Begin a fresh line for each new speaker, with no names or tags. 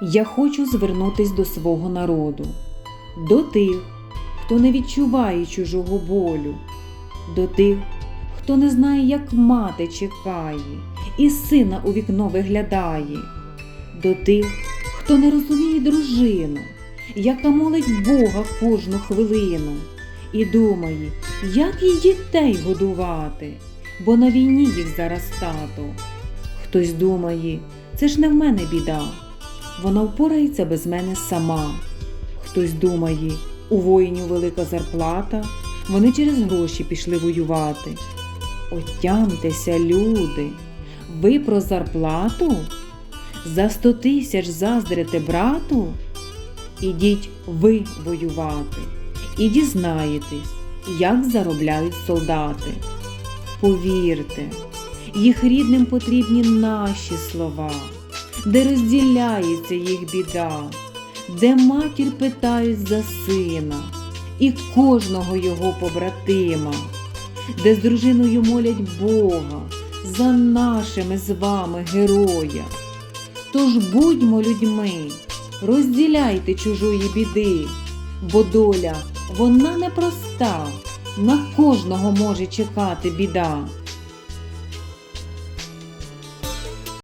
Я хочу звернутись до свого народу, до тих, хто не відчуває чужого болю, до тих, хто не знає, як мати чекає, і сина у вікно виглядає, до тих, хто не розуміє дружину, яка молить Бога кожну хвилину, і думає, як їй дітей годувати, бо на війні їх зараз тато. Хтось думає, це ж не в мене біда, вона впорається без мене сама. Хтось думає, у воїнів велика зарплата, вони через гроші пішли воювати. Отямтеся, люди, ви про зарплату? За сто тисяч заздрите брату? Ідіть ви воювати і дізнаєтесь, як заробляють солдати. Повірте, їх рідним потрібні наші слова, де розділяється їх біда, де матір питають за сина і кожного його побратима, де з дружиною молять Бога за нашими з вами героя. Тож будьмо людьми, розділяйте чужої біди, бо доля вона непроста, на кожного може чекати біда.